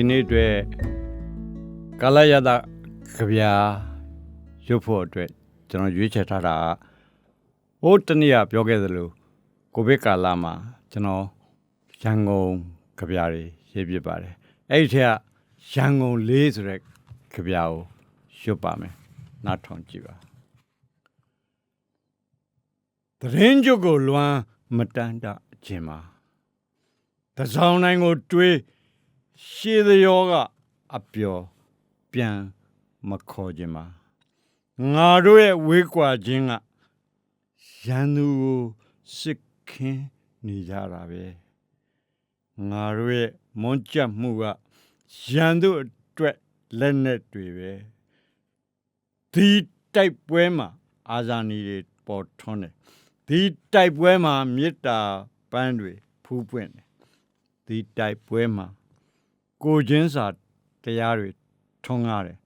ဒီနေ့အတွက်ကာလယတကြဗျာရုပ်ဖို့အတွက်ကျွန်တော်ရွေးချယ်ထားတာကဟိုတနေ့ကပြောခဲ့သလိုကိုဗစ်ကာလမှာကျွန်တော်ရန်ကုန်ကြဗျာတွေရေးပြပါတယ်အဲ့ဒီထက်ကရန်ကုန်လေးဆိုတဲ့ကြဗျာကိုရွတ်ပါမယ်နားထောင်ကြည့်ပါသတင်းကြုတ်ကိုလွမ်းမတန်းတခြင်းမှာတစောင်းတိုင်းကိုတွေး ရှေးသရောကအပျော်ပြန်မခေါ်ခြင်းပါငါတို့ရဲ့ဝေးကွာခြင်းကရန်သူကိုစစ်ခင်းနေကြတာပဲငါတို့ရဲ့မွန်းကြက်မှုကရန်သူအတွက်လက်နဲ့တွေပဲဒီတိုက်ပွဲမှာအာဇာနည်တွေပေါ်ထွန်းတယ်ဒီတိုက်ပွဲမှာမေတ္တာပန်းတွေဖူးပွင့်တယ်ဒီတိုက်ပွဲမှာ ကိုချင်းစာတရားတွေထွန်းကားတယ်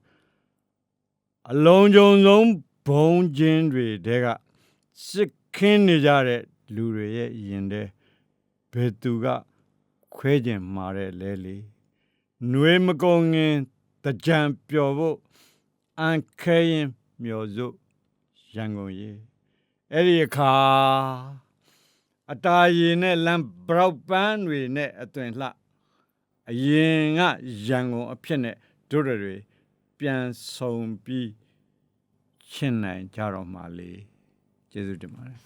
အလုံးကြုံဆုံးဘုံချင်းတွေတဲကစစ်ခင်းနေကြတဲ့လူတွေရဲ့ရင်တဲ့ဘယ်သူကခွဲကျင်မာတဲ့လဲလေနှွေးမကုံငင်တကြံပျော်ဖို့အန်ခဲရင်မျော်စုရန်ကုန်ရေအဲ့ဒီအခါအတားရင်နဲ့လမ်းဘရောက်ပန်းတွေနဲ့အသွင်လှ အရင်ကရန်ကုန်အဖြစ်နဲ့တို့တွေပြန်ဆုံပြီးရှင်းနိုင်ကြတော့မှလေကျေးဇူးတင်ပါတယ်